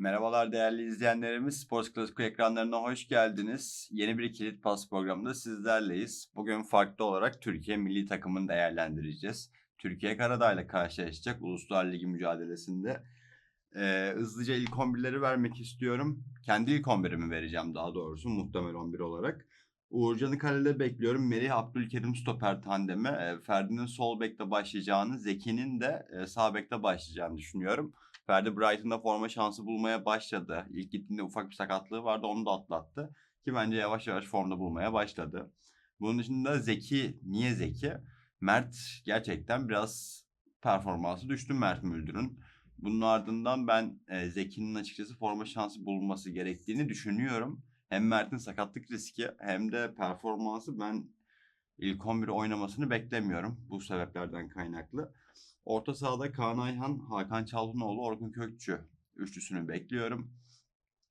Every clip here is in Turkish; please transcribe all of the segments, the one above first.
Merhabalar değerli izleyenlerimiz. Sports Klasiko ekranlarına hoş geldiniz. Yeni bir kilit pas programında sizlerleyiz. Bugün farklı olarak Türkiye milli takımını değerlendireceğiz. Türkiye Karadağ ile karşılaşacak Uluslar Ligi mücadelesinde. Ee, hızlıca ilk 11'leri vermek istiyorum. Kendi ilk 11'imi vereceğim daha doğrusu muhtemel 11 olarak. Uğurcan'ı kalede bekliyorum. Merih Abdülkerim stoper tandemi. E, Ferdi'nin sol bekte başlayacağını, Zeki'nin de e, sağ bekte başlayacağını düşünüyorum. Ferdi Brighton'da forma şansı bulmaya başladı. İlk gittiğinde ufak bir sakatlığı vardı onu da atlattı. Ki bence yavaş yavaş formda bulmaya başladı. Bunun dışında Zeki, niye Zeki? Mert gerçekten biraz performansı düştü Mert Müldür'ün. Bunun ardından ben e, Zeki'nin açıkçası forma şansı bulması gerektiğini düşünüyorum. Hem Mert'in sakatlık riski hem de performansı ben ilk 11 oynamasını beklemiyorum. Bu sebeplerden kaynaklı. Orta sahada Kaan Ayhan, Hakan Çalhanoğlu, Orkun Kökçü üçlüsünü bekliyorum.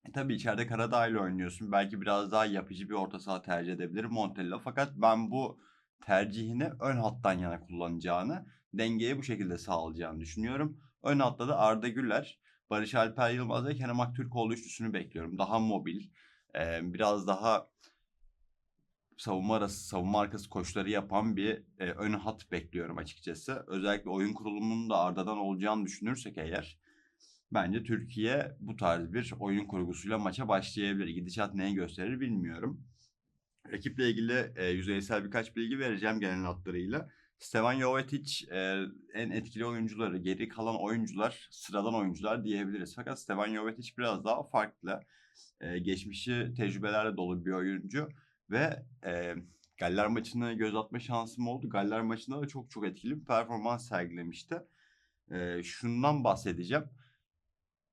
E, tabii içeride Karadağ ile oynuyorsun. Belki biraz daha yapıcı bir orta saha tercih edebilir Montella. Fakat ben bu tercihini ön hattan yana kullanacağını, dengeyi bu şekilde sağlayacağını düşünüyorum. Ön hatta da Arda Güler, Barış Alper Yılmaz ve Kerem Aktürkoğlu üçlüsünü bekliyorum. Daha mobil, e, biraz daha savunma arası, savunma arkası koşuları yapan bir e, ön hat bekliyorum açıkçası. Özellikle oyun kurulumunun da Arda'dan olacağını düşünürsek eğer bence Türkiye bu tarz bir oyun kurgusuyla maça başlayabilir. Gidişat neyi gösterir bilmiyorum. Rakiple ilgili e, yüzeysel birkaç bilgi vereceğim genel hatlarıyla. Stevan Jovetic e, en etkili oyuncuları, geri kalan oyuncular sıradan oyuncular diyebiliriz. Fakat Stevan Jovetic biraz daha farklı. E, geçmişi tecrübelerle dolu bir oyuncu ve e, Galler maçına göz atma şansım oldu. Galler maçında da çok çok etkili bir performans sergilemişti. E, şundan bahsedeceğim.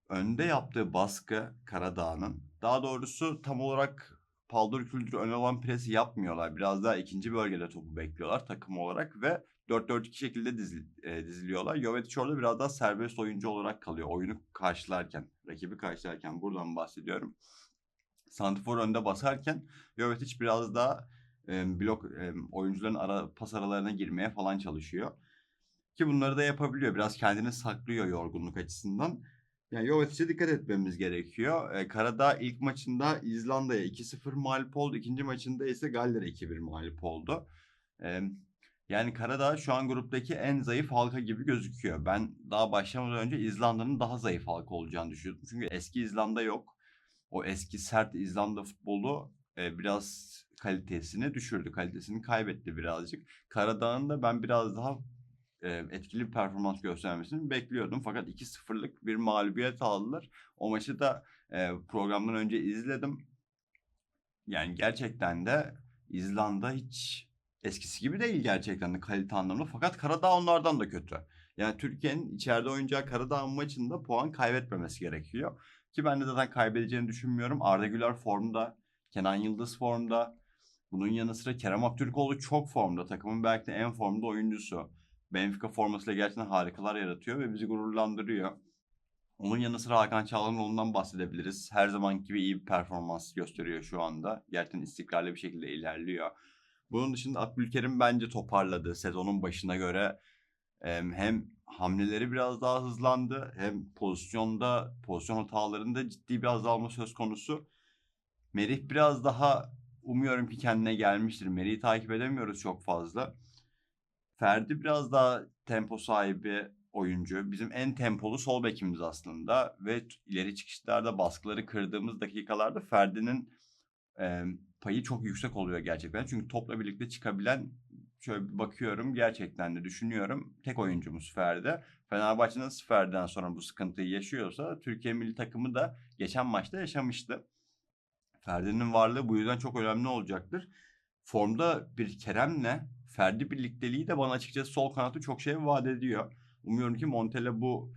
Önde yaptığı baskı Karadağ'ın. Daha doğrusu tam olarak paldır küldür ön alan presi yapmıyorlar. Biraz daha ikinci bölgede topu bekliyorlar takım olarak ve 4-4-2 şekilde dizil, e, diziliyorlar. Jovetic orada biraz daha serbest oyuncu olarak kalıyor. Oyunu karşılarken, rakibi karşılarken buradan bahsediyorum. Santifor önde basarken Jovetic biraz daha e, blok e, oyuncuların ara pas aralarına girmeye falan çalışıyor. Ki bunları da yapabiliyor. Biraz kendini saklıyor yorgunluk açısından. Yani Jovic'e dikkat etmemiz gerekiyor. E, Karadağ ilk maçında İzlanda'ya 2-0 mağlup oldu. İkinci maçında ise Galler'e 2-1 mağlup oldu. E, yani Karadağ şu an gruptaki en zayıf halka gibi gözüküyor. Ben daha başlamadan önce İzlanda'nın daha zayıf halka olacağını düşünüyordum. Çünkü eski İzlanda yok. O eski sert İzlanda futbolu e, biraz kalitesini düşürdü. Kalitesini kaybetti birazcık. Karadağ'ın da ben biraz daha e, etkili bir performans göstermesini bekliyordum. Fakat 2-0'lık bir mağlubiyet aldılar. O maçı da e, programdan önce izledim. Yani gerçekten de İzlanda hiç eskisi gibi değil gerçekten de kalite anlamında. Fakat Karadağ onlardan da kötü. Yani Türkiye'nin içeride oynayacağı Karadağ maçında puan kaybetmemesi gerekiyor. Ki ben de zaten kaybedeceğini düşünmüyorum. Arda Güler formda. Kenan Yıldız formda. Bunun yanı sıra Kerem Aktürkoğlu çok formda. Takımın belki de en formda oyuncusu. Benfica formasıyla gerçekten harikalar yaratıyor ve bizi gururlandırıyor. Onun yanı sıra Hakan Çalhanoğlu'ndan bahsedebiliriz. Her zaman gibi iyi bir performans gösteriyor şu anda. Gerçekten istikrarlı bir şekilde ilerliyor. Bunun dışında Abdülkerim bence toparladı. Sezonun başına göre hem hamleleri biraz daha hızlandı hem pozisyonda pozisyon hatalarında ciddi bir azalma söz konusu. Merih biraz daha umuyorum ki kendine gelmiştir. Merih'i takip edemiyoruz çok fazla. Ferdi biraz daha tempo sahibi oyuncu. Bizim en tempolu sol bekimiz aslında ve ileri çıkışlarda baskıları kırdığımız dakikalarda Ferdi'nin e, payı çok yüksek oluyor gerçekten. Çünkü topla birlikte çıkabilen şöyle bakıyorum gerçekten de düşünüyorum. Tek oyuncumuz Ferdi. Fenerbahçe nasıl Ferdi'den sonra bu sıkıntıyı yaşıyorsa Türkiye milli takımı da geçen maçta yaşamıştı. Ferdi'nin varlığı bu yüzden çok önemli olacaktır. Formda bir Kerem'le Ferdi birlikteliği de bana açıkçası sol kanatı çok şey vaat ediyor. Umuyorum ki Montella bu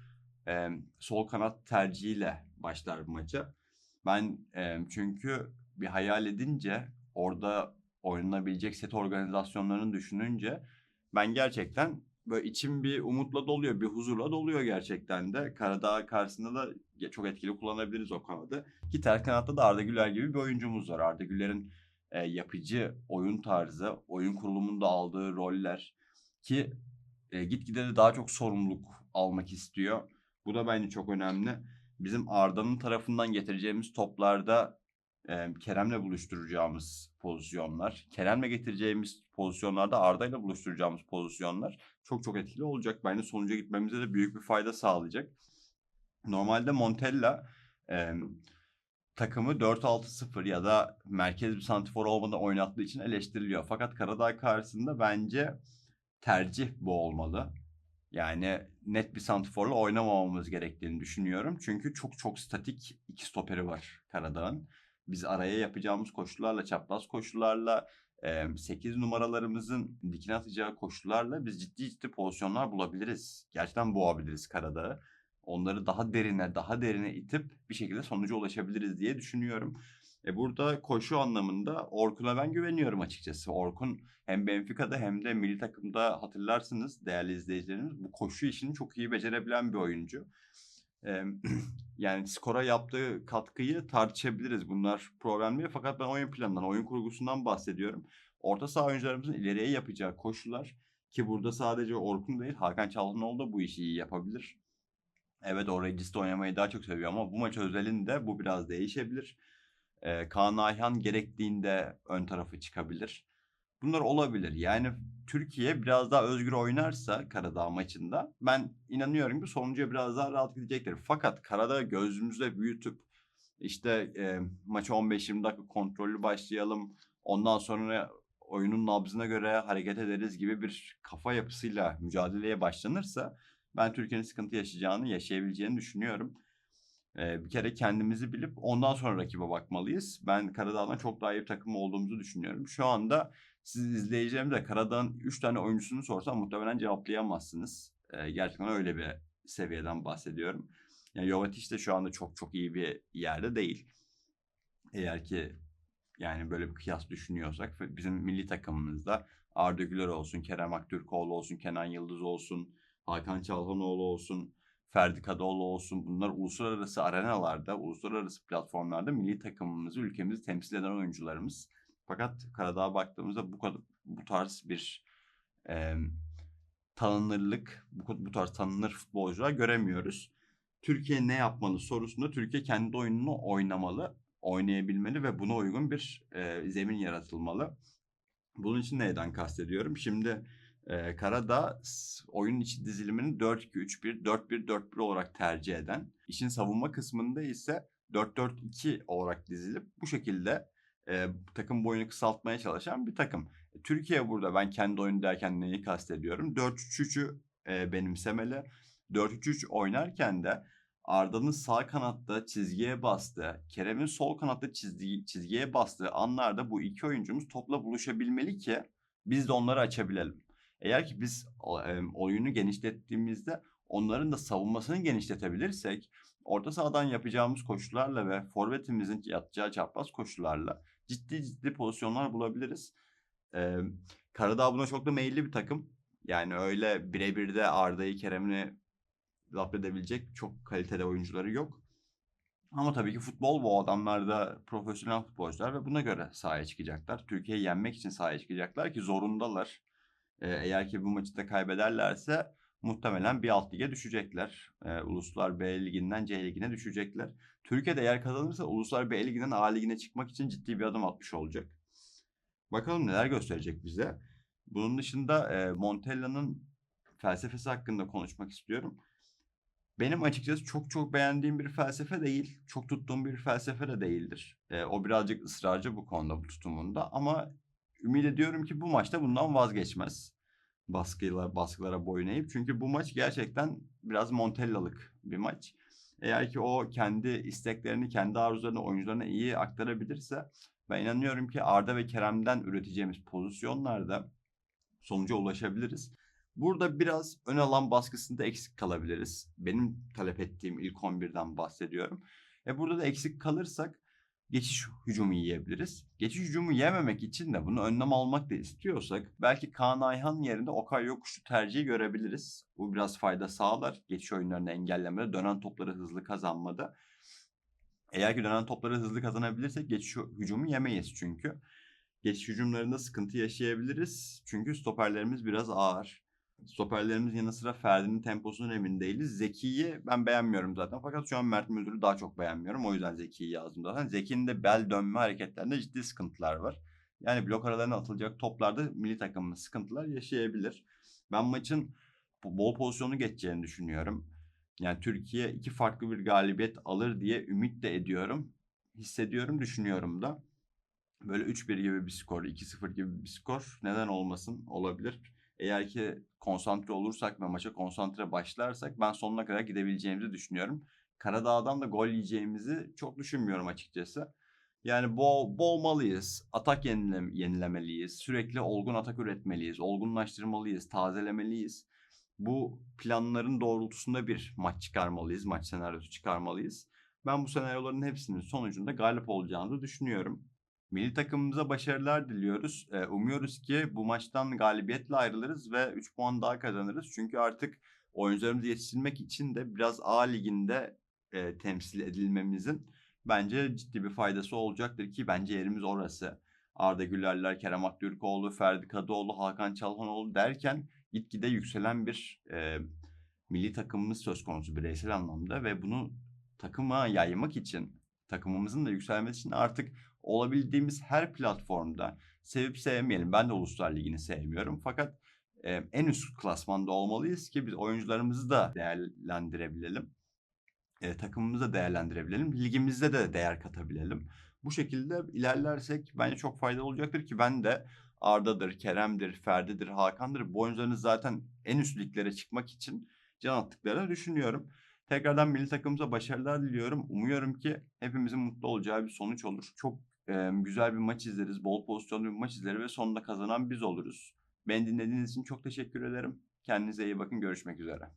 e, sol kanat tercihiyle başlar bu maça. Ben e, çünkü bir hayal edince orada oynanabilecek set organizasyonlarını düşününce ben gerçekten böyle içim bir umutla doluyor, bir huzurla doluyor gerçekten de. Karadağ karşısında da çok etkili kullanabiliriz o kanadı. Ki ters kanatta da Arda Güler gibi bir oyuncumuz var. Arda Güler'in e, yapıcı oyun tarzı, oyun kurulumunda aldığı roller ki e, gitgide de daha çok sorumluluk almak istiyor. Bu da bence çok önemli. bizim Arda'nın tarafından getireceğimiz toplarda Kerem'le buluşturacağımız pozisyonlar, Kerem'le getireceğimiz pozisyonlarda Arda'yla buluşturacağımız pozisyonlar çok çok etkili olacak. Bence sonuca gitmemize de büyük bir fayda sağlayacak. Normalde Montella e, takımı 4-6-0 ya da merkez bir santifor olmadan oynattığı için eleştiriliyor. Fakat Karadağ karşısında bence tercih bu olmalı. Yani net bir santiforla oynamamamız gerektiğini düşünüyorum. Çünkü çok çok statik iki stoperi var Karadağ'ın. Biz araya yapacağımız koşularla, çapraz koşularla, 8 numaralarımızın dikine atacağı koşularla biz ciddi ciddi pozisyonlar bulabiliriz. Gerçekten boğabiliriz Karadağ'ı. Onları daha derine, daha derine itip bir şekilde sonuca ulaşabiliriz diye düşünüyorum. E burada koşu anlamında Orkun'a ben güveniyorum açıkçası. Orkun hem Benfica'da hem de milli takımda hatırlarsınız değerli izleyicilerimiz bu koşu işini çok iyi becerebilen bir oyuncu. Ee, yani skora yaptığı katkıyı tartışabiliriz. Bunlar problem değil. Fakat ben oyun planından, oyun kurgusundan bahsediyorum. Orta saha oyuncularımızın ileriye yapacağı koşular ki burada sadece Orkun değil Hakan Çalhanoğlu da bu işi iyi yapabilir. Evet o registe oynamayı daha çok seviyor ama bu maç özelinde bu biraz değişebilir. Ee, Kaan Ayhan gerektiğinde ön tarafı çıkabilir. Bunlar olabilir. Yani Türkiye biraz daha özgür oynarsa Karadağ maçında ben inanıyorum ki sonuca biraz daha rahat gidecektir. Fakat Karadağ gözümüzde büyütüp işte e, maçı 15-20 dakika kontrollü başlayalım. Ondan sonra oyunun nabzına göre hareket ederiz gibi bir kafa yapısıyla mücadeleye başlanırsa ben Türkiye'nin sıkıntı yaşayacağını, yaşayabileceğini düşünüyorum. Bir kere kendimizi bilip ondan sonra rakibe bakmalıyız. Ben Karadağ'dan çok daha iyi bir takım olduğumuzu düşünüyorum. Şu anda siz izleyeceğim de Karadağ'ın 3 tane oyuncusunu sorsam muhtemelen cevaplayamazsınız. Gerçekten öyle bir seviyeden bahsediyorum. Yani Jovetic de şu anda çok çok iyi bir yerde değil. Eğer ki yani böyle bir kıyas düşünüyorsak bizim milli takımımızda Arda Güler olsun, Kerem Aktürkoğlu olsun, Kenan Yıldız olsun, Hakan Çalhanoğlu olsun, Ferdi Kadıoğlu olsun bunlar uluslararası arenalarda, uluslararası platformlarda milli takımımızı, ülkemizi temsil eden oyuncularımız. Fakat Karadağ'a baktığımızda bu kadar bu tarz bir e, tanınırlık, bu, bu tarz tanınır futbolcular göremiyoruz. Türkiye ne yapmalı sorusunda Türkiye kendi oyununu oynamalı, oynayabilmeli ve buna uygun bir e, zemin yaratılmalı. Bunun için neyden kastediyorum? Şimdi e, Karadağ oyun içi dizilimini 4-2-3-1, 4-1-4-1 olarak tercih eden, işin savunma kısmında ise 4-4-2 olarak dizilip bu şekilde e, takım boyunu kısaltmaya çalışan bir takım. E, Türkiye burada ben kendi oyun derken neyi kastediyorum? 4-3-3'ü e, benimsemeli. 4-3-3 oynarken de Arda'nın sağ kanatta çizgiye bastığı, Kerem'in sol kanatta çizgi, çizgiye bastığı anlarda bu iki oyuncumuz topla buluşabilmeli ki biz de onları açabilelim. Eğer ki biz oyunu genişlettiğimizde onların da savunmasını genişletebilirsek orta sahadan yapacağımız koşularla ve forvetimizin yatacağı çapraz koşularla ciddi ciddi pozisyonlar bulabiliriz. Ee, Karadağ buna çok da meyilli bir takım. Yani öyle birebir de Arda'yı Kerem'i zapt edebilecek çok kalitede oyuncuları yok. Ama tabii ki futbol bu adamlar da profesyonel futbolcular ve buna göre sahaya çıkacaklar. Türkiye'yi yenmek için sahaya çıkacaklar ki zorundalar. Ee, eğer ki bu maçı da kaybederlerse muhtemelen bir alt lige düşecekler. Ee, Uluslar B liginden C ligine düşecekler. Türkiye'de eğer kazanırsa Uluslar B liginden A ligine çıkmak için ciddi bir adım atmış olacak. Bakalım neler gösterecek bize. Bunun dışında e, Montella'nın felsefesi hakkında konuşmak istiyorum. Benim açıkçası çok çok beğendiğim bir felsefe değil. Çok tuttuğum bir felsefe de değildir. E, o birazcık ısrarcı bu konuda bu tutumunda ama ümit ediyorum ki bu maçta bundan vazgeçmez. Baskılar, baskılara boyun eğip. Çünkü bu maç gerçekten biraz Montella'lık bir maç. Eğer ki o kendi isteklerini, kendi arzularını oyuncularına iyi aktarabilirse ben inanıyorum ki Arda ve Kerem'den üreteceğimiz pozisyonlarda sonuca ulaşabiliriz. Burada biraz ön alan baskısında eksik kalabiliriz. Benim talep ettiğim ilk 11'den bahsediyorum. E burada da eksik kalırsak geçiş hücumu yiyebiliriz. Geçiş hücumu yememek için de bunu önlem almak da istiyorsak belki Kaan Ayhan yerine Okay Yokuş'u tercihi görebiliriz. Bu biraz fayda sağlar. Geçiş oyunlarını engellemede, dönen topları hızlı kazanmada. Eğer ki dönen topları hızlı kazanabilirsek geçiş hücumu yemeyiz çünkü. Geçiş hücumlarında sıkıntı yaşayabiliriz. Çünkü stoperlerimiz biraz ağır. Stoperlerimizin yanı sıra Ferdi'nin temposunun emin değiliz. Zeki'yi ben beğenmiyorum zaten. Fakat şu an Mert Müldür'ü daha çok beğenmiyorum. O yüzden Zeki'yi yazdım zaten. Zeki'nin de bel dönme hareketlerinde ciddi sıkıntılar var. Yani blok aralarına atılacak toplarda milli takımımız sıkıntılar yaşayabilir. Ben maçın bol pozisyonu geçeceğini düşünüyorum. Yani Türkiye iki farklı bir galibiyet alır diye ümit de ediyorum. Hissediyorum, düşünüyorum da. Böyle 3-1 gibi bir skor, 2-0 gibi bir skor neden olmasın olabilir. Eğer ki konsantre olursak ve maça konsantre başlarsak ben sonuna kadar gidebileceğimizi düşünüyorum. Karadağ'dan da gol yiyeceğimizi çok düşünmüyorum açıkçası. Yani bol, boğmalıyız, atak yenile, yenilemeliyiz, sürekli olgun atak üretmeliyiz, olgunlaştırmalıyız, tazelemeliyiz. Bu planların doğrultusunda bir maç çıkarmalıyız, maç senaryosu çıkarmalıyız. Ben bu senaryoların hepsinin sonucunda galip olacağını düşünüyorum. Milli takımımıza başarılar diliyoruz. Ee, umuyoruz ki bu maçtan galibiyetle ayrılırız ve 3 puan daha kazanırız. Çünkü artık oyuncularımızı yetiştirmek için de biraz A liginde e, temsil edilmemizin bence ciddi bir faydası olacaktır ki bence yerimiz orası. Arda Gülerler, Kerem Aktürkoğlu, Ferdi Kadıoğlu, Hakan Çalhanoğlu derken gitgide yükselen bir e, milli takımımız söz konusu bireysel anlamda ve bunu takıma yaymak için, takımımızın da yükselmesi için artık olabildiğimiz her platformda sevip sevmeyelim. Ben de Uluslar Ligi'ni sevmiyorum. Fakat e, en üst klasmanda olmalıyız ki biz oyuncularımızı da değerlendirebilelim. E, takımımızı da değerlendirebilelim. Ligimizde de değer katabilelim. Bu şekilde ilerlersek bence çok faydalı olacaktır ki ben de Arda'dır, Kerem'dir, Ferdi'dir, Hakan'dır. Bu oyuncuların zaten en üst liglere çıkmak için can attıklarını düşünüyorum. Tekrardan milli takımımıza başarılar diliyorum. Umuyorum ki hepimizin mutlu olacağı bir sonuç olur. Çok güzel bir maç izleriz, bol pozisyonlu bir maç izleriz ve sonunda kazanan biz oluruz. Beni dinlediğiniz için çok teşekkür ederim. Kendinize iyi bakın, görüşmek üzere.